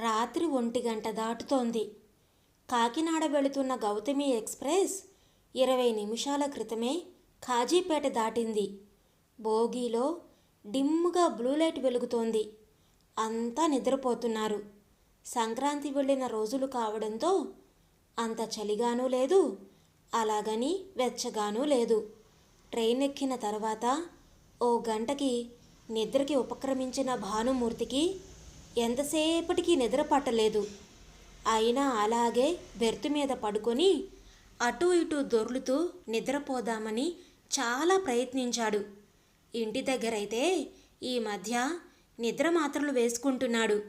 రాత్రి ఒంటి గంట దాటుతోంది. కాకినాడ వెళుతున్న గౌతమి ఎక్స్ప్రెస్ ఇరవై నిమిషాల క్రితమే ఖాజీపేట దాటింది. బోగీలో డిమ్ముగా బ్లూ లైట్ వెలుగుతోంది. అంతా నిద్రపోతున్నారు. సంక్రాంతి వెళ్ళిన రోజులు కావడంతో అంత చలిగానూ లేదు. అలాగని వెచ్చగానూ లేదు. ట్రైన్ ఎక్కిన తర్వాత ఓ గంటకి నిద్రకి ఉపక్రమించిన భానుమూర్తికి ఎంతసేపటికి నిద్ర పట్టలేదు. అయినా అలాగే బెర్త్ మీద పడుకొని అటు ఇటు దొర్లుతూ నిద్రపోదామని చాలా ప్రయత్నించాడు. ఇంటి దగ్గరైతే ఈ మధ్య నిద్ర మాత్రలు వేసుకుంటున్నాడు.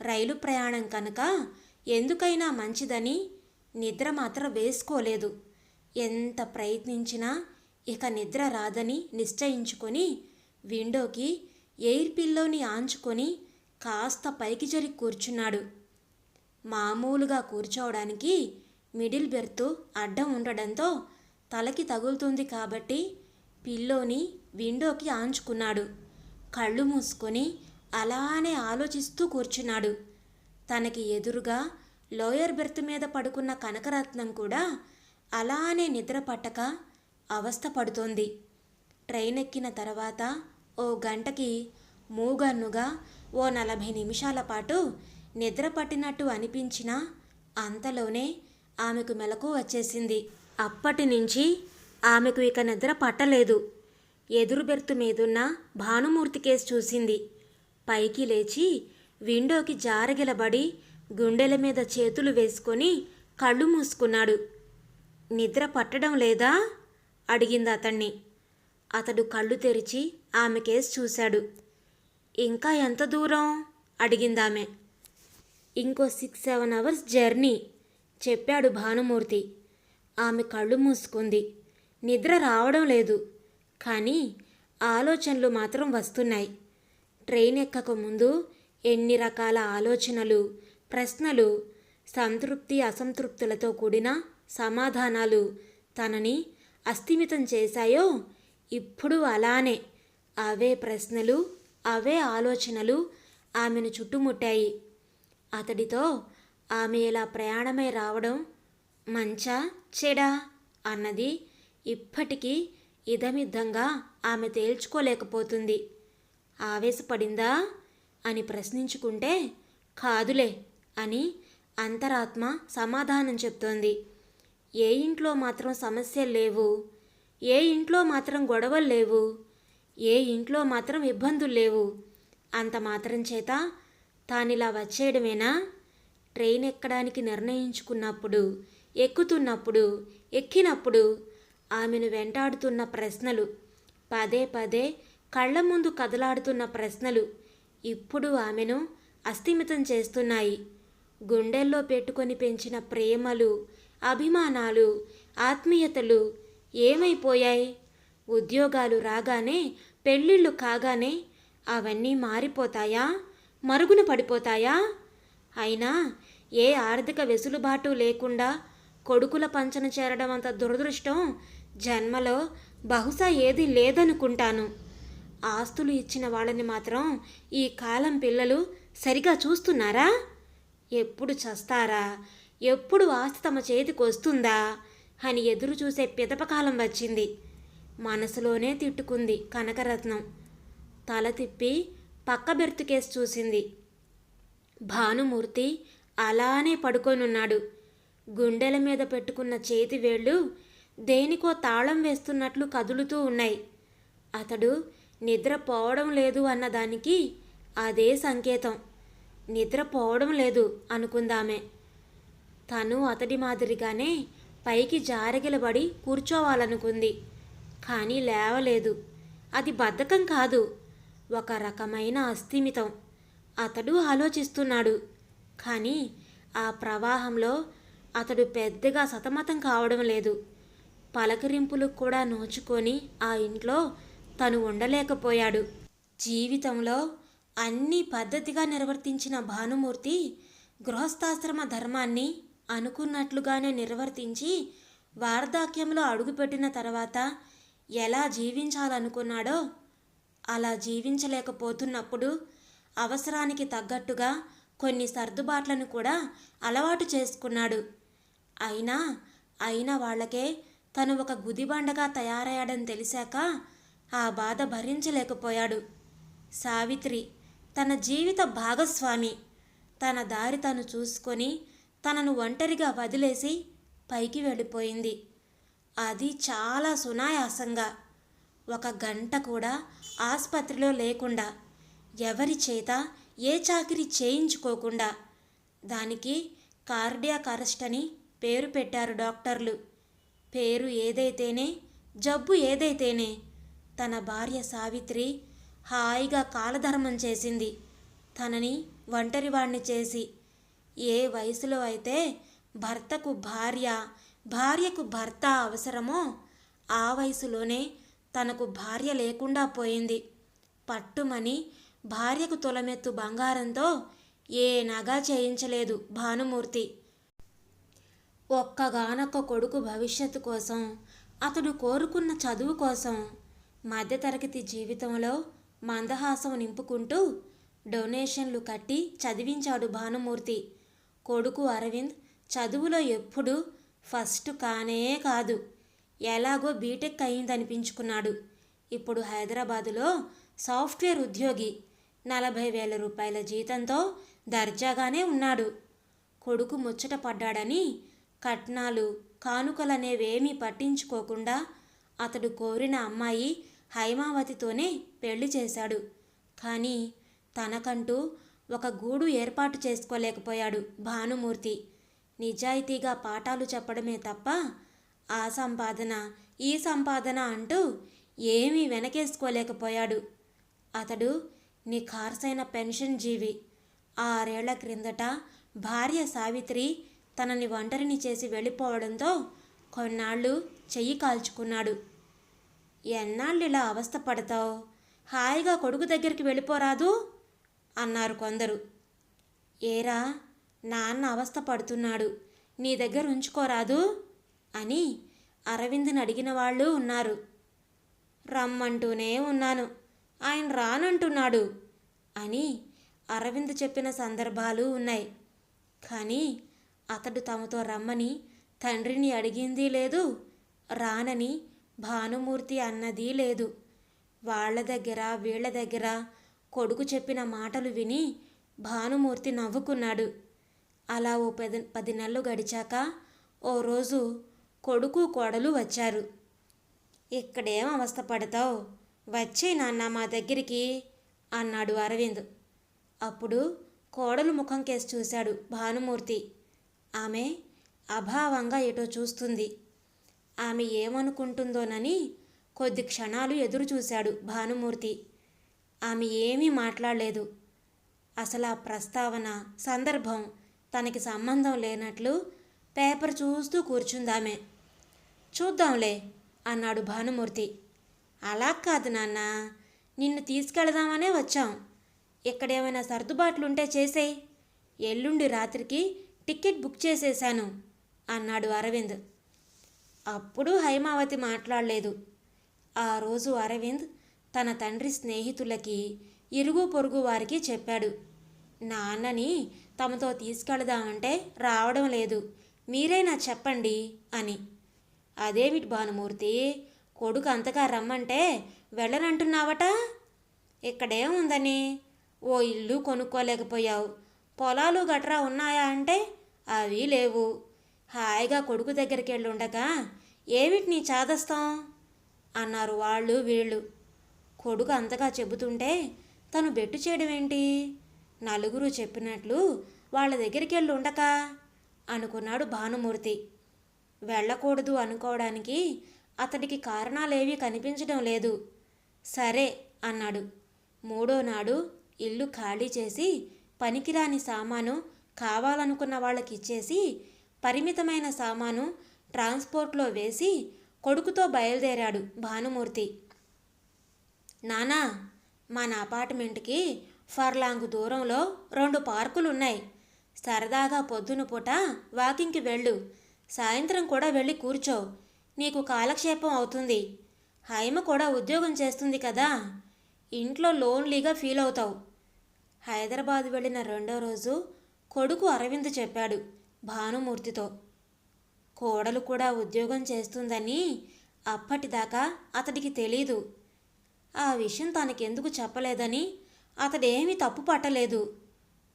రైలు ప్రయాణం కనుక ఎందుకైనా మంచిదని నిద్ర మాత్ర వేసుకోలేదు. ఎంత ప్రయత్నించినా ఇక నిద్ర రాదని నిశ్చయించుకొని విండోకి ఎయిర్ పిల్లోని ఆంచుకొని కాస్త పైకి జరిగి కూర్చున్నాడు. మామూలుగా కూర్చోవడానికి మిడిల్ బెర్త్ అడ్డం ఉండడంతో తలకి తగులుతుంది కాబట్టి పిల్లోని విండోకి ఆంచుకున్నాడు. కళ్ళు మూసుకొని అలానే ఆలోచిస్తూ కూర్చున్నాడు. తనకి ఎదురుగా లోయర్ బెర్త్ మీద పడుకున్న కనకరత్నం కూడా అలానే నిద్ర పట్టక అవస్థ పడుతోంది. ట్రైన్ ఎక్కిన తర్వాత ఓ గంటకి మూగన్నుగా ఓ నలభై నిమిషాల పాటు నిద్ర పట్టినట్టు అనిపించినా అంతలోనే ఆమెకు మెలకు వచ్చేసింది. అప్పటి నుంచి ఆమెకు ఇక నిద్ర పట్టలేదు. ఎదురు బెర్తు మీదున్న భానుమూర్తి కేసు చూసింది. పైకి లేచి విండోకి జారగిలబడి గుండెల మీద చేతులు వేసుకొని కళ్ళు మూసుకున్నాడు. నిద్ర పట్టడం లేదా అడిగింది అతన్ని. అతడు కళ్ళు తెరిచి ఆమె కేసు చూశాడు. ఇంకా ఎంత దూరం? అడిగిందామె. ఇంకో సిక్స్ సెవెన్ అవర్స్ జర్నీ చెప్పాడు భానుమూర్తి. ఆమె కళ్ళు మూసుకుంది. నిద్ర రావడం లేదు. కానీ ఆలోచనలు మాత్రం వస్తున్నాయి. ట్రైన్ ఎక్కక ముందు ఎన్ని రకాల ఆలోచనలు ప్రశ్నలు సంతృప్తి అసంతృప్తులతో కూడిన సమాధానాలు తనని అస్థిమితం చేశాయో ఇప్పుడు అలానే అవే ప్రశ్నలు అవే ఆలోచనలు ఆమెను చుట్టుముట్టాయి. అతడితో ఆమె ఇలా ప్రయాణమై రావడం మంచా చెడా? అన్నది ఇప్పటికీ ఇదమిద్దంగా ఆమె తేల్చుకోలేకపోతుంది. ఆవేశపడిందా? అని ప్రశ్నించుకుంటే కాదులే అని అంతరాత్మ సమాధానం చెప్తోంది. ఏ ఇంట్లో మాత్రం సమస్యలు లేవు? ఏ ఇంట్లో మాత్రం గొడవలు లేవు? ఏ ఇంట్లో మాత్రం ఇబ్బందులు లేవు. అంత మాత్రం చేత తానిలా వచ్చేయడమేనా? ట్రైన్ ఎక్కడానికి నిర్ణయించుకున్నప్పుడు ఎక్కుతున్నప్పుడు ఎక్కినప్పుడు ఆమెను వెంటాడుతున్న ప్రశ్నలు పదే పదే కళ్ళ ముందు కదలాడుతున్న ప్రశ్నలు ఇప్పుడు ఆమెను అస్థిమితం చేస్తున్నాయి. గుండెల్లో పెట్టుకొని పెంచిన ప్రేమలు అభిమానాలు ఆత్మీయతలు ఏమైపోయాయి? ఉద్యోగాలు రాగానే పెళ్ళిళ్ళు కాగానే అవన్నీ మారిపోతాయా? మరుగున పడిపోతాయా? అయినా ఏ ఆర్థిక వెసులుబాటు లేకుండా కొడుకుల పంచన చేరడం అంత దురదృష్టం జన్మలో బహుశా ఏది లేదనుకుంటాను. ఆస్తులు ఇచ్చిన వాళ్ళని మాత్రం ఈ కాలం పిల్లలు సరిగా చూస్తున్నారా? ఎప్పుడు చస్తారా? ఎప్పుడు ఆస్తి తమ చేతికి వస్తుందా? అని ఎదురు చూసే పిదపకాలం వచ్చింది. మనసులోనే తిట్టుకుంది కనకరత్నం. తల తిప్పి పక్క బెర్తుకేసి చూసింది. భానుమూర్తి అలానే పడుకొనున్నాడు. గుండెల మీద పెట్టుకున్న చేతి వేళ్ళు దేనికో తాళం వేస్తున్నట్లు కదులుతూ ఉన్నాయి. అతడు నిద్రపోవడం లేదు అన్నదానికి అదే సంకేతం. నిద్రపోవడం లేదు అనుకుందామే. తను అతడి మాదిరిగానే పైకి జారగిలబడి కూర్చోవాలనుకుంది. కానీ లేవలేదు. అది బద్ధకం కాదు. ఒక రకమైన అస్థిమితం. అతడు ఆలోచిస్తున్నాడు. కానీ ఆ ప్రవాహంలో అతడు పెద్దగా సతమతం కావడం లేదు. పలకరింపులకు కూడా నోచుకొని ఆ ఇంట్లో తను ఉండలేకపోయాడు. జీవితంలో అన్ని పద్ధతిగా నిర్వర్తించిన భానుమూర్తి గృహస్థాశ్రమ ధర్మాన్ని అనుకున్నట్లుగానే నిర్వర్తించి వార్ధాక్యంలో అడుగుపెట్టిన తర్వాత ఎలా జీవించాలనుకున్నాడో అలా జీవించలేకపోతున్నప్పుడు అవసరానికి తగ్గట్టుగా కొన్ని సర్దుబాట్లను కూడా అలవాటు చేసుకున్నాడు. అయినా అయిన వాళ్ళకే తను ఒక గుదిబండగా తయారయ్యాడని తెలిసాక ఆ బాధ భరించలేకపోయాడు. సావిత్రి తన జీవిత భాగస్వామి. తన దారి తను చూసుకొని తనను ఒంటరిగా వదిలేసి పైకి వెళ్ళిపోయింది. అది చాలా సునాయాసంగా. ఒక గంట కూడా ఆసుపత్రిలో లేకుండా ఎవరి చేత ఏ చాకిరి చేయించుకోకుండా దానికి కార్డియాక్ అరెస్ట్ అని పేరు పెట్టారు డాక్టర్లు. పేరు ఏదైతేనే జబ్బు ఏదైతేనే తన భార్య సావిత్రి హాయిగా కాలధర్మం చేసింది. తనని ఒంటరివాణ్ణి చేసి ఏ వయసులో అయితే భర్తకు భార్య భార్యకు భర్త అవసరమో ఆ వయసులోనే తనకు భార్య లేకుండా పోయింది. పట్టుమని భార్యకు తొలమెత్తు బంగారంతో ఏ నగా చేయించలేదు భానుమూర్తి. ఒక్కగానొక్క కొడుకు భవిష్యత్తు కోసం అతడు కోరుకున్న చదువు కోసం మధ్యతరగతి జీవితంలో మందహాసం నింపుకుంటూ డొనేషన్లు కట్టి చదివించాడు భానుమూర్తి. కొడుకు అరవింద్ చదువులో ఎప్పుడూ ఫస్ట్ కానే కాదు. ఎలాగో బీటెక్ అయిందనిపించుకున్నాడు. ఇప్పుడు హైదరాబాదులో సాఫ్ట్వేర్ ఉద్యోగి. నలభై వేల రూపాయల జీతంతో దర్జాగానే ఉన్నాడు. కొడుకు ముచ్చట పడ్డాడని కట్నాలు కానుకలనేవేమీ పట్టించుకోకుండా అతడు కోరిన అమ్మాయి హైమావతితోనే పెళ్ళి చేశాడు. కానీ తనకంటూ ఒక గూడు ఏర్పాటు చేసుకోలేకపోయాడు భానుమూర్తి. నిజాయితీగా పాఠాలు చెప్పడమే తప్ప ఆ సంపాదన ఈ సంపాదన అంటూ ఏమీ వెనకేసుకోలేకపోయాడు. అతడు నిఖార్సైన పెన్షన్ జీవి. ఆరేళ్ళ క్రిందట భార్య సావిత్రి తనని ఒంటరిని చేసి వెళ్ళిపోవడంతో కొన్నాళ్ళు చెయ్యి కాల్చుకున్నాడు. ఎన్నాళ్ళు ఇలా అవస్థ పడతావు? హాయిగా కొడుకు దగ్గరికి వెళ్ళిపోరాదు? అన్నారు కొందరు. ఏరా నాన్న అవస్థ పడుతున్నాడు. నీ దగ్గర ఉంచుకోరాదు అని అరవింద్ని అడిగిన వాళ్ళు ఉన్నారు. రమ్మంటూనే ఉన్నాను. ఆయన రానంటున్నాడు అని అరవింద్ చెప్పిన సందర్భాలు ఉన్నాయి. కానీ అతడు తమతో రమ్మని తండ్రిని అడిగింది లేదు. రానని భానుమూర్తి అన్నది లేదు. వాళ్ళ దగ్గర వీళ్ళ దగ్గర కొడుకు చెప్పిన మాటలు విని భానుమూర్తి నవ్వుకున్నాడు. అలా ఓ పది పది నెలలు గడిచాక ఓ రోజు కొడుకు కోడలు వచ్చారు. ఇక్కడేం అవస్థ పడతావు? వచ్చే నాన్న మా దగ్గరికి అన్నాడు అరవింద్. అప్పుడు కోడలు ముఖం కేసి చూశాడు భానుమూర్తి. ఆమె అభావంగా ఎటో చూస్తుంది. ఆమె ఏమనుకుంటుందోనని కొద్ది క్షణాలు ఎదురు చూశాడు భానుమూర్తి. ఆమె ఏమీ మాట్లాడలేదు. అసలు ఆ ప్రస్తావన సందర్భం తనకి సంబంధం లేనట్లు పేపర్ చూస్తూ కూర్చుందామే. చూద్దాంలే అన్నాడు భానుమూర్తి. అలా కాదు నాన్న నిన్ను తీసుకెళదామనే వచ్చాం. ఇక్కడేమైనా సర్దుబాట్లుంటే చేసేయ్. ఎల్లుండి రాత్రికి టికెట్ బుక్ చేసేశాను అన్నాడు అరవింద్. అప్పుడు హైమావతి మాట్లాడలేదు. ఆ రోజు అరవింద్ తన తండ్రి స్నేహితులకి ఇరుగు పొరుగు వారికి చెప్పాడు. నాన్నని తమతో తీసుకెళదామంటే రావడం లేదు. మీరైనా చెప్పండి అని. అదేమిటి భానుమూర్తి కొడుకు అంతగా రమ్మంటే వెళ్ళనంటున్నావట? ఇక్కడేముందని ఓ ఇల్లు కొనుక్కోలేకపోయావు. పొలాలు గట్రా ఉన్నాయా అంటే అవి లేవు. హాయిగా కొడుకు దగ్గరికి వెళ్ళి ఉండగా ఏమిటి నీ చాదస్తాం? అన్నారు వాళ్ళు వీళ్ళు. కొడుకు అంతగా చెబుతుంటే తను బెట్టు చేయడం ఏంటి నలుగురు చెప్పినట్లు వాళ్ళ దగ్గరికి వెళ్ళి ఉండక అనుకున్నాడు భానుమూర్తి. వెళ్ళకూడదు అనుకోవడానికి అతడికి కారణాలేవీ కనిపించడం లేదు. సరే అన్నాడు. మూడో నాడు ఇల్లు ఖాళీ చేసి పనికిరాని సామాను కావాలనుకున్న వాళ్ళకి ఇచ్చేసి పరిమితమైన సామాను ట్రాన్స్పోర్ట్లో వేసి కొడుకుతో బయలుదేరాడు భానుమూర్తి. నానా మన అపార్ట్మెంట్కి ఫర్లాంగ్ దూరంలో రెండు పార్కులు ఉన్నాయి సరదాగా పొద్దున పూట వాకింగ్కి వెళ్ళు. సాయంత్రం కూడా వెళ్ళి కూర్చో. నీకు కాలక్షేపం అవుతుంది. హైమ కూడా ఉద్యోగం చేస్తుంది కదా? ఇంట్లో లోన్లీగా ఫీల్ అవుతావు. హైదరాబాద్ వెళ్ళిన రెండో రోజు కొడుకు అరవింద్ చెప్పాడు భానుమూర్తితో. కోడలు కూడా ఉద్యోగం చేస్తుందని అప్పటిదాకా అతడికి తెలీదు. ఆ విషయం తనకెందుకు చెప్పలేదని అతడేమీ తప్పు పట్టలేదు.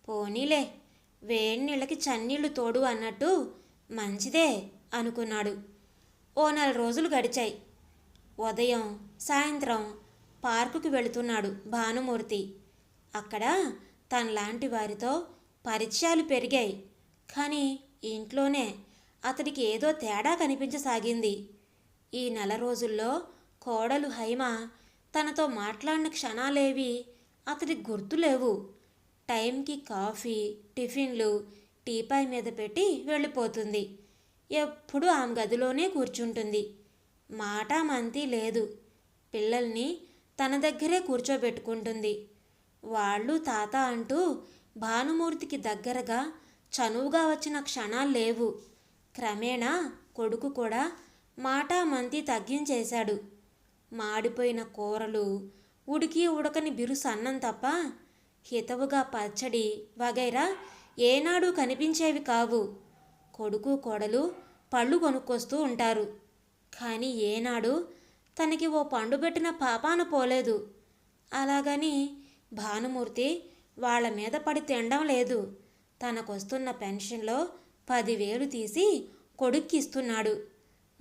పోనీలే వేడి నీళ్ళకి చన్నీళ్ళు తోడు అన్నట్టు మంచిదే అనుకున్నాడు. ఓ నెల రోజులు గడిచాయి. ఉదయం సాయంత్రం పార్కుకు వెళుతున్నాడు భానుమూర్తి. అక్కడ తనలాంటి వారితో పరిచయాలు పెరిగాయి. కానీ ఇంట్లోనే అతడికి ఏదో తేడా కనిపించసాగింది. ఈ నెల రోజుల్లో కోడలు హైమ తనతో మాట్లాడిన క్షణాలేవి అతడికి గుర్తులేవు టైంకి కాఫీ టిఫిన్లు టీపాయ్ మీద పెట్టి వెళ్ళిపోతుంది. ఎప్పుడు ఆమె గదిలోనే కూర్చుంటుంది. మాట మంతి లేదు. పిల్లల్ని తన దగ్గరే కూర్చోబెట్టుకుంటుంది. వాళ్ళు తాత అంటూ భానుమూర్తికి దగ్గరగా చనువుగా వచ్చిన క్షణాలు లేవు. క్రమేణా కొడుకు కూడా మాట మంతి తగ్గించేశాడు. మాడిపోయిన కూరలు ఉడికి ఉడకని బిరుసు అన్నం తప్ప హితవుగా పచ్చడి వగైరా ఏనాడు కనిపించేవి కావు. కొడుకు కోడలు పళ్ళు కొనుక్కొస్తూ ఉంటారు. కానీ ఏనాడు తనకి ఓ పండు పెట్టిన పాపాన పోలేదు. అలాగని భానుమూర్తి వాళ్ళ మీద పడి తినడం లేదు. తనకొస్తున్న పెన్షన్లో పదివేలు తీసి కొడుక్కి ఇస్తున్నాడు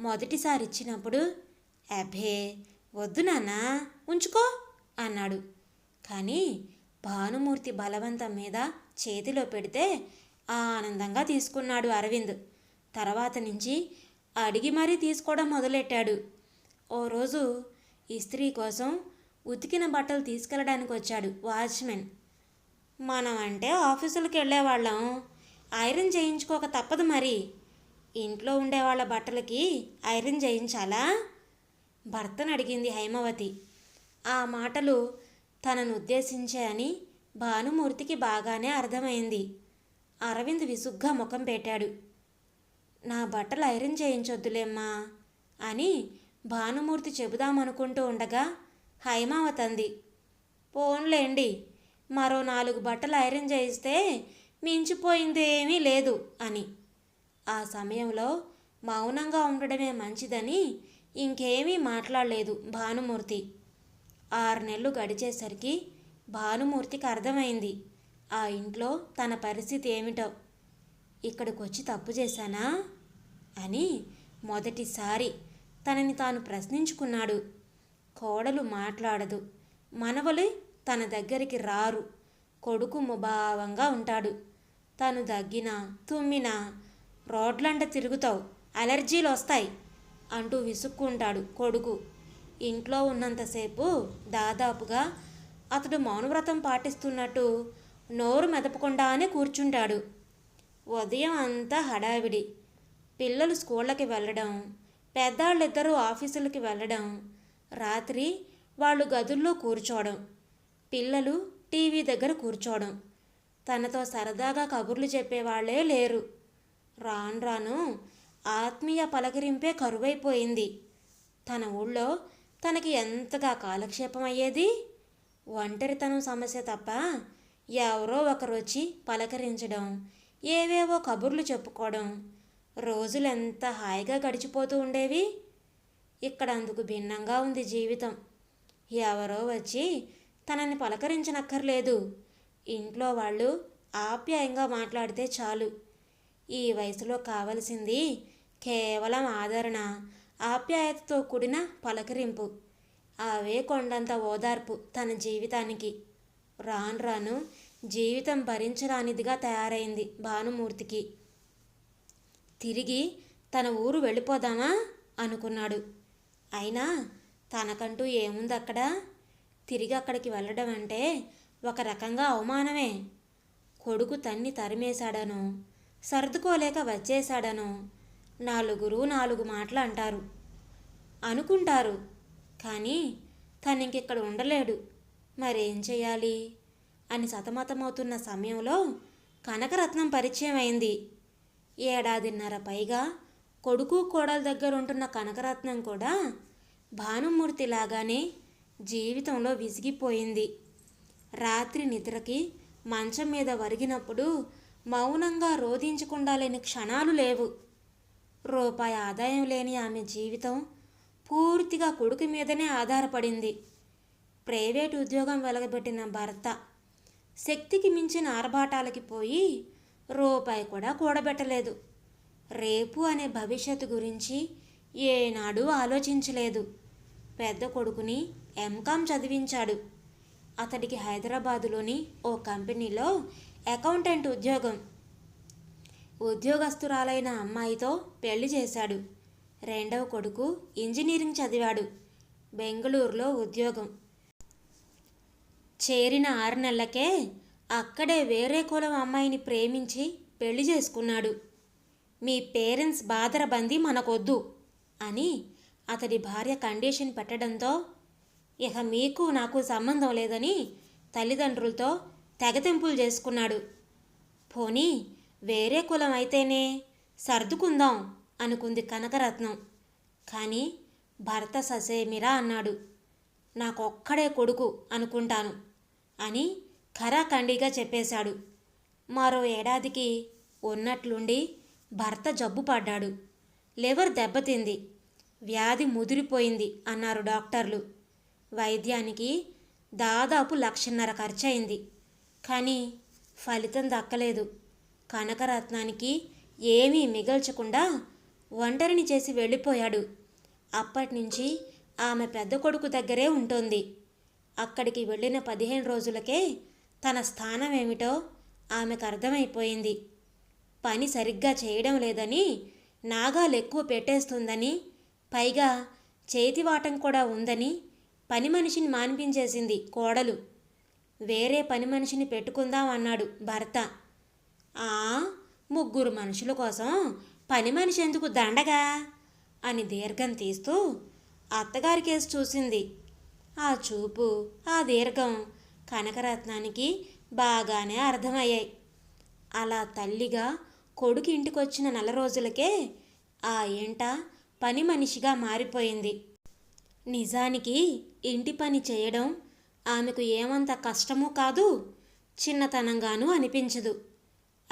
మొదటిసారి ఇచ్చినప్పుడు అభే వద్దు నాన్నా ఉంచుకో. అన్నాడు. కానీ భానుమూర్తి బలవంతం మీద చేతిలో పెడితే ఆనందంగా తీసుకున్నాడు అరవింద్. తర్వాత నుంచి అడిగి మరీ తీసుకోవడం మొదలెట్టాడు. ఓ రోజు ఇస్త్రీ కోసం ఉతికిన బట్టలు తీసుకెళ్ళడానికి వచ్చాడు వాచ్మెన్. మనం అంటే ఆఫీసులకు వెళ్ళేవాళ్ళం. ఐరన్ చేయించుకోక తప్పదు మరి. ఇంట్లో ఉండేవాళ్ళ బట్టలకి ఐరన్ చేయించాలా? భర్తను అడిగింది హైమవతి. ఆ మాటలు తనను ఉద్దేశించాయని భానుమూర్తికి బాగానే అర్థమైంది. అరవింద్ విసుగ్గా ముఖం పెట్టాడు. నా బట్టలు ఐరన్ చేయించొద్దులేమ్మా అని భానుమూర్తి చెబుదామనుకుంటూ ఉండగా హైమావతంది పోన్లేండి మరో నాలుగు బట్టలు ఐరన్ చేయిస్తే మించిపోయిందేమీ లేదు అని. ఆ సమయంలో మౌనంగా ఉండడమే మంచిదని ఇంకేమీ మాట్లాడలేదు భానుమూర్తి. ఆరు నెలలు గడిచేసరికి భానుమూర్తికి అర్థమైంది. ఆ ఇంట్లో తన పరిస్థితి ఏమిటో. ఇక్కడికి వచ్చి తప్పు చేశానా? అని మొదటిసారి తనని తాను ప్రశ్నించుకున్నాడు. కోడలు మాట్లాడదు. మనవలు తన దగ్గరికి రారు. కొడుకు ముభావంగా ఉంటాడు. తను దగ్గినా తుమ్మినా రోడ్లంట తిరుగుతావు. అలర్జీలు వస్తాయి అంటూ విసుక్కుంటాడు కొడుకు. ఇంట్లో ఉన్నంతసేపు దాదాపుగా అతడు మౌనవ్రతం పాటిస్తున్నట్టు నోరు మెదపకుండానే కూర్చుంటాడు. ఉదయం అంతా హడావిడి. పిల్లలు స్కూళ్ళకి వెళ్ళడం పెద్దాళ్ళిద్దరూ ఆఫీసులకి వెళ్ళడం రాత్రి వాళ్ళు గదుల్లో కూర్చోవడం పిల్లలు టీవీ దగ్గర కూర్చోవడం. తనతో సరదాగా కబుర్లు చెప్పేవాళ్ళే లేరు. రాను రాను ఆత్మీయ పలకరింపే కరువైపోయింది. తన ఊళ్ళో తనకి ఎంతగా కాలక్షేపం అయ్యేది? ఒంటరితనం సమస్య తప్ప ఎవరో ఒకరు వచ్చి పలకరించడం ఏవేవో కబుర్లు చెప్పుకోవడం రోజులు ఎంత హాయిగా గడిచిపోతూ ఉండేవి? ఇక్కడ అందుకు భిన్నంగా ఉంది జీవితం. ఎవరో వచ్చి తనని పలకరించనక్కర్లేదు. ఇంట్లో వాళ్ళు ఆప్యాయంగా మాట్లాడితే చాలు. ఈ వయసులో కావలసింది కేవలం ఆదరణ ఆప్యాయతతో కూడిన పలకరింపు. అవే కొండంత ఓదార్పు తన జీవితానికి. రాను రాను జీవితం భరించరానిదిగా తయారైంది భానుమూర్తికి. తిరిగి తన ఊరు వెళ్ళిపోదామా? అనుకున్నాడు. అయినా తనకంటూ ఏముంది అక్కడ తిరిగి అక్కడికి వెళ్ళడం అంటే ఒక రకంగా అవమానమే. కొడుకు తన్ని తరిమేశాడను సర్దుకోలేక వచ్చేశాడనో నాలుగురు నాలుగు మాటలు అంటారు. అనుకుంటారు. కానీ తనింకిక్కడ ఉండలేడు. మరేం చేయాలి అని సతమతమవుతున్న సమయంలో కనకరత్నం పరిచయం అయింది ఏడాదిన్నర పైగా కొడుకు కోడల దగ్గర ఉంటున్న కనకరత్నం కూడా భానుమూర్తి లాగానే జీవితంలో విసిగిపోయింది. రాత్రి నిద్రకి మంచం మీద వరిగినప్పుడు మౌనంగా రోధించకుండా లేని క్షణాలు లేవు. రూపాయి ఆదాయం లేని ఆమె జీవితం పూర్తిగా కొడుకు మీదనే ఆధారపడింది. ప్రైవేట్ ఉద్యోగం వెలగబెట్టిన భర్త శక్తికి మించిన ఆర్భాటాలకి పోయి రూపాయి కూడా కూడబెట్టలేదు. రేపు అనే భవిష్యత్తు గురించి ఏనాడు ఆలోచించలేదు. పెద్ద కొడుకుని ఎంకామ్ చదివించాడు. అతడికి హైదరాబాదులోని ఓ కంపెనీలో అకౌంటెంట్ ఉద్యోగం. ఉద్యోగస్తురాలైన అమ్మాయితో పెళ్ళి చేశాడు. రెండవ కొడుకు ఇంజనీరింగ్ చదివాడు. బెంగళూరులో ఉద్యోగం. చేరిన ఆరు నెలలకే అక్కడే వేరే కులం అమ్మాయిని ప్రేమించి పెళ్ళి చేసుకున్నాడు. మీ పేరెంట్స్ బాధరబంది మనకొద్దు అని అతడి భార్య కండిషన్ పెట్టడంతో ఇక మీకు నాకు సంబంధం లేదని తల్లిదండ్రులతో తెగతెంపులు చేసుకున్నాడు. పోనీ వేరే కులం అయితేనే సర్దుకుందాం అనుకుంది కనకరత్నం. కానీ భర్త ససేమిరా అన్నాడు. నాకొక్కడే కొడుకు అనుకుంటాను అని ఖరాఖండిగా చెప్పేశాడు. మరో ఏడాదికి ఉన్నట్లుండి భర్త జబ్బు పడ్డాడు. లివర్ దెబ్బతింది. వ్యాధి ముదిరిపోయింది అన్నారు డాక్టర్లు. వైద్యానికి దాదాపు లక్షన్నర ఖర్చయింది. కానీ ఫలితం దక్కలేదు. కనకరత్నానికి ఏమీ మిగల్చకుండా ఒంటరిని చేసి వెళ్ళిపోయాడు. అప్పటినుంచి ఆమె పెద్ద కొడుకు దగ్గరే ఉంటుంది. అక్కడికి వెళ్ళిన పదిహేను రోజులకే తన స్థానం ఏమిటో ఆమెకు అర్థమైపోయింది. పని సరిగ్గా చేయడం లేదని నాగాలు ఎక్కువ పెట్టేస్తుందని పైగా చేతివాటం కూడా ఉందని పని మనిషిని మాన్పించేసింది కోడలు. వేరే పని మనిషిని పెట్టుకుందాం అన్నాడు భర్త. ముగ్గురు మనుషుల కోసం పని మనిషి ఎందుకు దండగా? అని దీర్ఘం తీస్తూ అత్తగారి కేసు చూసింది. ఆ చూపు ఆ దీర్ఘం కనకరత్నానికి బాగానే అర్థమయ్యాయి. అలా తల్లిగా కొడుకు ఇంటికొచ్చిన నెల రోజులకే ఆ ఏంట పని మనిషిగా మారిపోయింది. నిజానికి ఇంటి పని చేయడం ఆమెకు ఏమంత కష్టమూ కాదు చిన్నతనంగానూ అనిపించదు.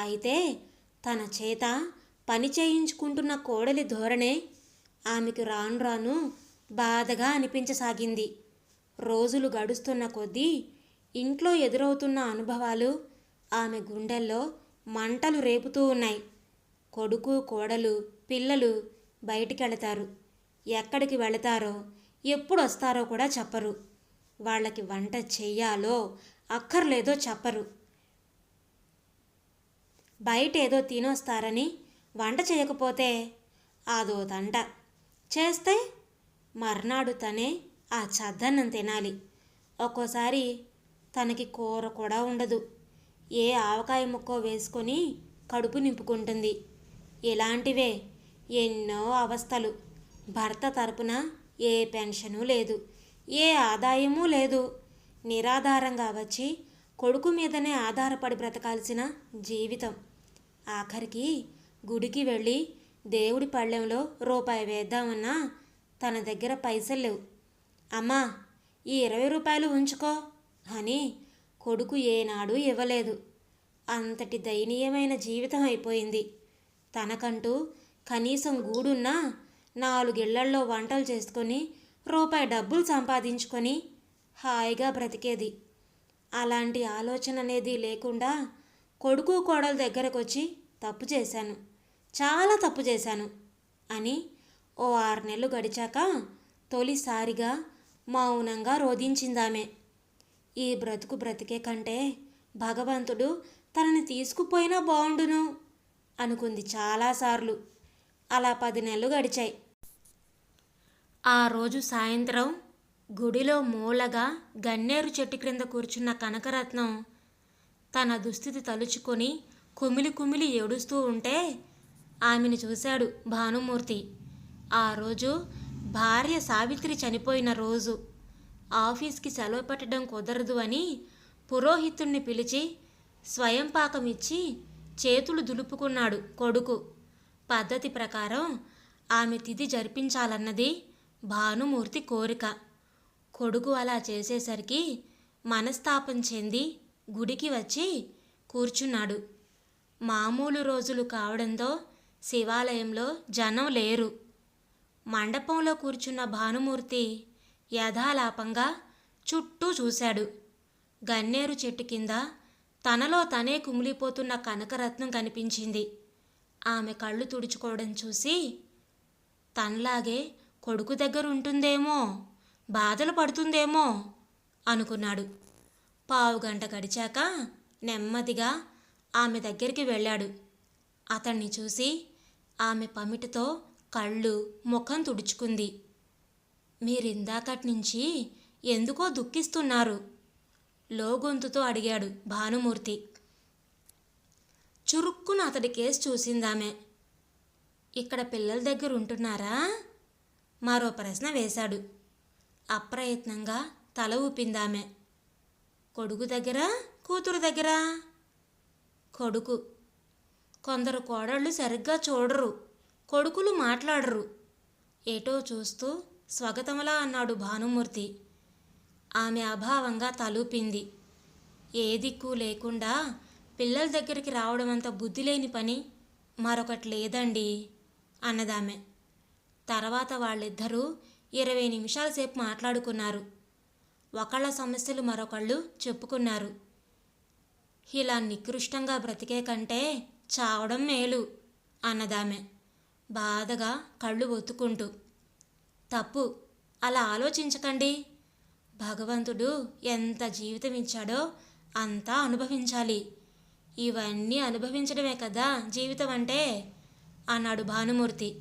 అయితే తన చేత పని చేయించుకుంటున్న కోడలి ధోరణే ఆమెకు రాను రాను బాధగా అనిపించసాగింది. రోజులు గడుస్తున్న కొద్దీ ఇంట్లో ఎదురవుతున్న అనుభవాలు ఆమె గుండెల్లో మంటలు రేపుతూ ఉన్నాయి. కొడుకు కోడలు పిల్లలు బయటికెళతారు. ఎక్కడికి వెళతారో ఎప్పుడు వస్తారో కూడా చెప్పరు. వాళ్ళకి వంట చెయ్యాలో అక్కర్లేదో చెప్పరు. బయట ఏదో తినొస్తారని వంట చేయకపోతే అదో తంట. చేస్తే మర్నాడు తనే ఆ చద్దన్నం తినాలి. ఒక్కోసారి తనకి కూర కూడా ఉండదు. ఏ ఆవకాయ ముక్కో వేసుకొని కడుపు నింపుకుంటుంది. ఇలాంటివే ఎన్నో అవస్థలు. భర్త తరపున ఏ పెన్షను లేదు. ఏ ఆదాయమూ లేదు. నిరాధారంగా వచ్చి కొడుకు మీదనే ఆధారపడి బ్రతకాల్సిన జీవితం. ఆఖరికి గుడికి వెళ్ళి దేవుడి పళ్ళెంలో రూపాయి వేద్దామన్నా తన దగ్గర పైసలు లేవు. అమ్మా ఈ ఇరవై రూపాయలు ఉంచుకో అని కొడుకు ఏనాడు ఇవ్వలేదు. అంతటి దయనీయమైన జీవితం అయిపోయింది. తనకంటూ కనీసం గూడున్నా నాలుగిళ్ళల్లో వంటలు చేసుకొని రూపాయి డబ్బులు సంపాదించుకొని హాయిగా బ్రతికేది. అలాంటి ఆలోచన అనేది లేకుండా కొడుకు కోడల దగ్గరకు వచ్చి తప్పు చేశాను. చాలా తప్పు చేశాను అని ఓ ఆరు నెలలు గడిచాక తొలిసారిగా మౌనంగా రోధించిందామె. ఈ బ్రతుకు బ్రతికే కంటే భగవంతుడు తనని తీసుకుపోయినా బాగుండును అనుకుంది చాలాసార్లు అలా పది నెలలు గడిచాయి. ఆ రోజు సాయంత్రం గుడిలో మూలగా గన్నేరు చెట్టు క్రింద కూర్చున్న కనకరత్నం తన దుస్థితి తలుచుకొని కుమిలి కుమిలి ఏడుస్తూ ఉంటే ఆమెను చూశాడు భానుమూర్తి. ఆ రోజు భార్య సావిత్రి చనిపోయిన రోజు ఆఫీస్కి సెలవు పెట్టడం కుదరదు అని పురోహితుణ్ణి పిలిచి స్వయం పాకం ఇచ్చి చేతులు దులుపుకున్నాడు కొడుకు. పద్ధతి ప్రకారం ఆమె తిథి జరిపించాలన్నది భానుమూర్తి కోరిక. కొడుకు అలా చేసేసరికి మనస్తాపం చెంది గుడికి వచ్చి కూర్చున్నాడు. మామూలు రోజులు కావడంతో శివాలయంలో జనం లేరు. మండపంలో కూర్చున్న భానుమూర్తి యథాలాపంగా చుట్టూ చూశాడు. గన్నేరు చెట్టు కింద తనలో తనే కుమిలిపోతున్న కనకరత్నం కనిపించింది. ఆమె కళ్ళు తుడుచుకోవడం చూసి తనలాగే కొడుకు దగ్గర ఉంటుందేమో బాధలు పడుతుందేమో అనుకున్నాడు. పావు గంట గడిచాక నెమ్మదిగా ఆమె దగ్గరికి వెళ్ళాడు. అతన్ని చూసి ఆమె పమిటతో కళ్ళు ముఖం తుడుచుకుంది. మీరిందాకటి నుంచి ఎందుకో దుఃఖిస్తున్నారు? లోగొంతుతో అడిగాడు భానుమూర్తి. చురుక్కున అతడి కేసు చూసిందామె. ఇక్కడ పిల్లల దగ్గర ఉంటున్నారా? మరో ప్రశ్న వేశాడు. అప్రయత్నంగా తల ఊపిందామె. కొడుకు దగ్గర కూతురు దగ్గర? కొడుకు. కొందరు కోడళ్ళు సరిగ్గా చూడరు కొడుకులు మాట్లాడరు. ఏటో చూస్తూ స్వగతములా అన్నాడు భానుమూర్తి. ఆమె అభావంగా తలూపింది. ఏ దిక్కు లేకుండా పిల్లల దగ్గరికి రావడం అంత బుద్ధి లేని పని మరొకటి లేదండి అన్నదామె. తర్వాత వాళ్ళిద్దరూ ఇరవై నిమిషాల సేపు మాట్లాడుకున్నారు. ఒకళ్ళ సమస్యలు మరొకళ్ళు చెప్పుకున్నారు. ఇలా నికృష్టంగా బ్రతికే కంటే చావడం మేలు అన్నదామె. బాధగా కళ్ళు ఒత్తుకుంటూ తప్పు అలా ఆలోచించకండి. భగవంతుడు ఎంత జీవితం ఇచ్చాడో అంతా అనుభవించాలి. ఇవన్నీ అనుభవించడమే కదా జీవితం అంటే? అన్నాడు భానుమూర్తి.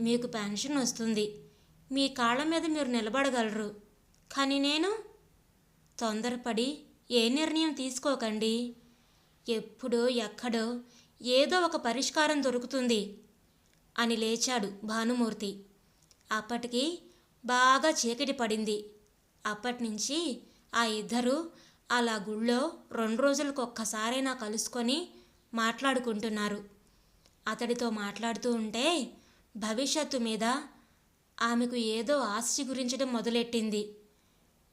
మీకు పెన్షన్ వస్తుంది. మీ కాళ్ళ మీద మీరు నిలబడగలరు. కానీ నేను తొందరపడి ఏ నిర్ణయం తీసుకోకండి. ఎప్పుడో ఎక్కడో ఏదో ఒక పరిష్కారం దొరుకుతుంది అని లేచాడు భానుమూర్తి. అప్పటికి బాగా చీకటి పడింది. అప్పటినుంచి ఆ ఇద్దరు అలా గుళ్ళో రెండు రోజులకు ఒక్కసారైనా కలుసుకొని మాట్లాడుకుంటున్నారు. అతడితో మాట్లాడుతూ ఉంటే భవిష్యత్తు మీద ఆమెకు ఏదో ఆస్తి గురించడం మొదలెట్టింది.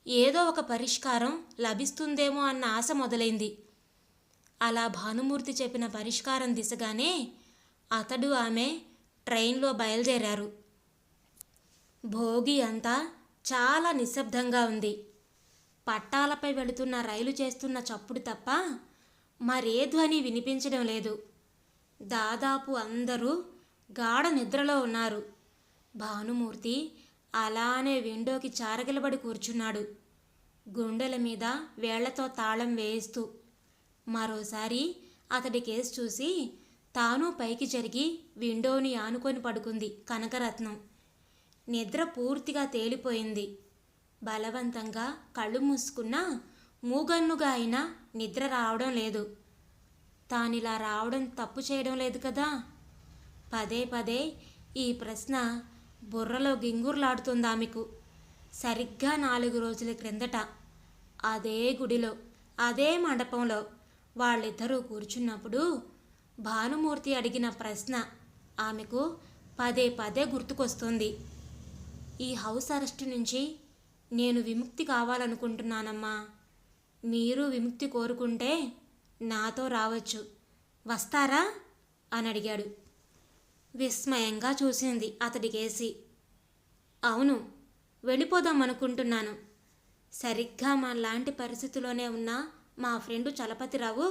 ఏదో ఒక పరిష్కారం లభిస్తుందేమో అన్న ఆశ మొదలైంది. అలా భానుమూర్తి చెప్పిన పరిష్కారం దిశగానే అతడు ఆమె ట్రైన్లో బయలుదేరారు. భోగి అంతా చాలా నిశ్శబ్దంగా ఉంది. పట్టాలపై వెళుతున్న రైలు చేస్తున్న చప్పుడు తప్ప మరే ధ్వని వినిపించడం లేదు. దాదాపు అందరూ గాఢ నిద్రలో ఉన్నారు. భానుమూర్తి అలానే విండోకి చారగిలబడి కూర్చున్నాడు. గుండెల మీద వేళ్ళతో తాళం వేయిస్తూ మరోసారి అతడి కేసు చూసి తాను పైకి జరిగి విండోని ఆనుకొని పడుకుంది కనకరత్నం. నిద్ర పూర్తిగా తేలిపోయింది. బలవంతంగా కళ్ళు మూసుకున్నా మూగన్నుగా అయినా నిద్ర రావడం లేదు. తానిలా రావడం తప్పు చేయడం లేదు కదా? పదే పదే ఈ ప్రశ్న బుర్రలో గింగుర్లాడుతుంది ఆమెకు సరిగ్గా నాలుగు రోజుల క్రిందట. అదే గుడిలో అదే మండపంలో వాళ్ళిద్దరూ కూర్చున్నప్పుడు భానుమూర్తి అడిగిన ప్రశ్న ఆమెకు పదే పదే గుర్తుకొస్తుంది. ఈ హౌస్ అరెస్ట్ నుంచి నేను విముక్తి కావాలనుకుంటున్నానమ్మా. మీరు విముక్తి కోరుకుంటే నాతో రావచ్చు. వస్తారా? అని అడిగాడు. విస్మయంగా చూసింది అతడికేసి అవును వెళ్ళిపోదాం అనుకుంటున్నాను సరిగ్గా మా లాంటి పరిస్థితిలోనే ఉన్న మా ఫ్రెండు చలపతిరావు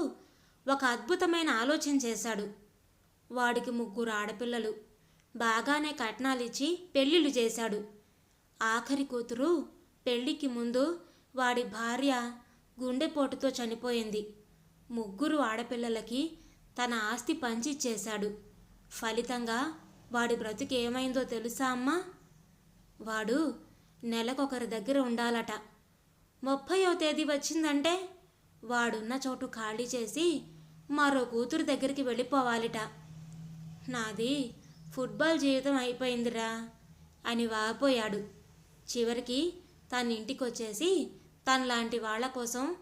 ఒక అద్భుతమైన ఆలోచన చేశాడు. వాడికి ముగ్గురు ఆడపిల్లలు బాగానే కట్నాలిచ్చి పెళ్ళిళ్ళు చేశాడు. ఆఖరి కూతురు పెళ్ళికి ముందు వాడి భార్య గుండెపోటుతో చనిపోయింది. ముగ్గురు ఆడపిల్లలకి తన ఆస్తి పంచిచ్చేశాడు. ఫలితంగా వాడి బ్రతుకు ఏమైందో తెలుసా అమ్మా? వాడు నెలకొకరి దగ్గర ఉండాలట. ముప్పయో తేదీ వచ్చిందంటే వాడున్న చోటు ఖాళీ చేసి మరో కూతురు దగ్గరికి వెళ్ళిపోవాలిట. నాది ఫుట్బాల్ జీవితం అయిపోయిందిరా అని వాపోయాడు. చివరికి తన ఇంటికి వచ్చేసి తనలాంటి వాళ్ళ కోసం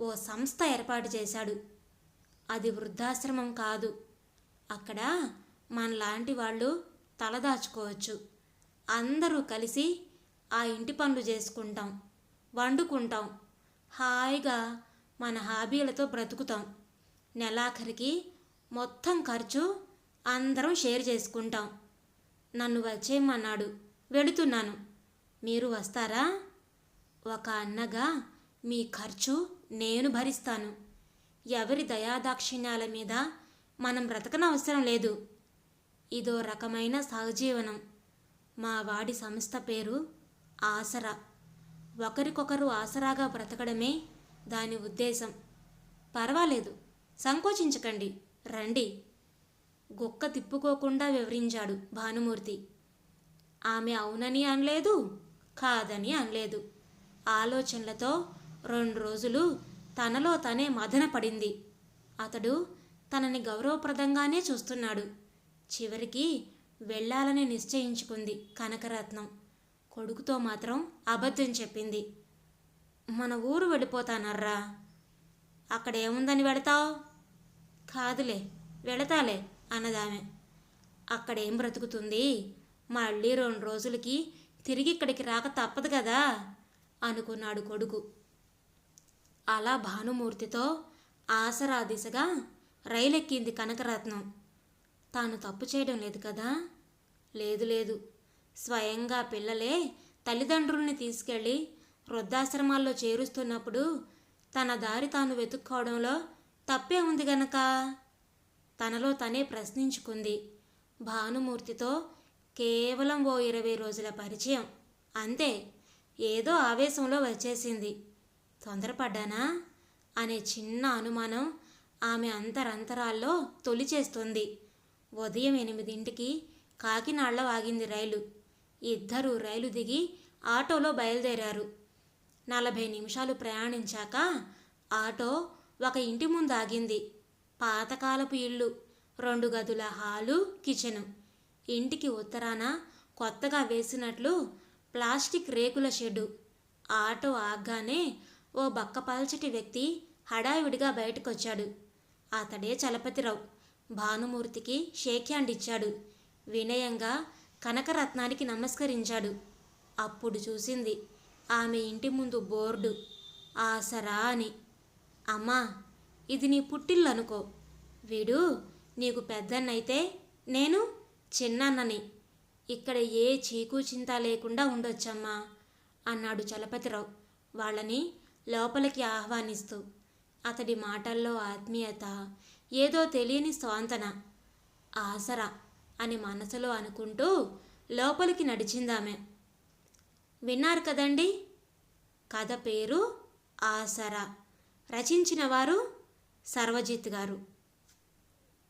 ఓ సంస్థ ఏర్పాటు చేశాడు. అది వృద్ధాశ్రమం కాదు. అక్కడ మనలాంటి వాళ్ళు తలదాచుకోవచ్చు అందరూ కలిసి ఆ ఇంటి పనులు చేసుకుంటాం వండుకుంటాం హాయిగా మన హాబీలతో బ్రతుకుతాం. నెలాఖరికి మొత్తం ఖర్చు అందరం షేర్ చేసుకుంటాం. నన్ను వచ్చేయమన్నాడు. వెళుతున్నాను. మీరు వస్తారా? ఒక అన్నగా మీ ఖర్చు నేను భరిస్తాను. ఎవరి దయాదాక్షిణ్యాల మీద మనం బ్రతకనవసరం లేదు. ఇదో రకమైన సహజీవనం. మా వాడి సంస్థ పేరు ఆసరా. ఒకరికొకరు ఆసరాగా బ్రతకడమే దాని ఉద్దేశం. పర్వాలేదు సంకోచించకండి రండి. గుక్క తిప్పుకోకుండా వివరించాడు భానుమూర్తి. ఆమె అవునని అనలేదు కాదని అనలేదు. ఆలోచనలతో రెండు రోజులు తనలో తనే మదన పడింది. అతడు తనని గౌరవప్రదంగానే చూస్తున్నాడు. చివరికి వెళ్ళాలని నిశ్చయించుకుంది కనకరత్నం. కొడుకుతో మాత్రం అబద్ధం చెప్పింది. మన ఊరు వెళ్ళిపోతానర్రా. అక్కడేముందని వెళతావు కాదులే వెళతాలే అన్నదామె. అక్కడేం బ్రతుకుతుంది? మళ్ళీ రెండు రోజులకి తిరిగి ఇక్కడికి రాక తప్పదు కదా? అనుకున్నాడు కొడుకు. అలా భానుమూర్తితో ఆసరా దిశగా రైలెక్కింది కనకరత్నం. తాను తప్పు చేయడం లేదు కదా? లేదు లేదు. స్వయంగా పిల్లలే తల్లిదండ్రుల్ని తీసుకెళ్ళి వృద్ధాశ్రమాల్లో చేరుస్తున్నప్పుడు తన దారి తాను వెతుక్కోవడంలో తప్పే ఉంది గనక? తనలో తనే ప్రశ్నించుకుంది భానుమూర్తితో కేవలం ఓ ఇరవై రోజుల పరిచయం. అంతే ఏదో ఆవేశంలో వచ్చేసింది. తొందరపడ్డానా? అనే చిన్న అనుమానం ఆమె అంతరంతరాల్లో తొలిచేస్తుంది. ఉదయం ఎనిమిదింటికి కాకినాడలో ఆగింది రైలు. ఇద్దరూ రైలు దిగి ఆటోలో బయలుదేరారు. నలభై నిమిషాలు ప్రయాణించాక ఆటో ఒక ఇంటి ముందు ఆగింది. పాతకాలపు ఇల్లు రెండు గదుల హాలు కిచెను. ఇంటికి ఉత్తరాన కొత్తగా వేసినట్లు ప్లాస్టిక్ రేకుల షెడ్డు. ఆటో ఆగ్గానే ఓ బక్కపల్చటి వ్యక్తి హడావిడిగా బయటకొచ్చాడు. అతడే చలపతిరావు. భానుమూర్తికి షేక్ హ్యాండ్ ఇచ్చాడు వినయంగా కనకరత్నానికి నమస్కరించాడు. అప్పుడు చూసింది ఆమె ఇంటి ముందు బోర్డు ఆసరా అని. అమ్మా ఇది నీ పుట్టిల్లు అనుకో వీడు నీకు పెద్దన్నైతే నేను చిన్నన్నని. ఇక్కడ ఏ చీకు చింత లేకుండా ఉండొచ్చమ్మా అన్నాడు చలపతిరావు. వాళ్ళని లోపలికి ఆహ్వానిస్తూ. అతడి మాటల్లో ఆత్మీయత ఏదో తెలియని స్వాంతన ఆసరా అని మనసులో అనుకుంటూ లోపలికి నడిచిందామె. విన్నారు కదండి? కథ పేరు ఆసరా. రచించిన వారు సర్వజిత్ గారు.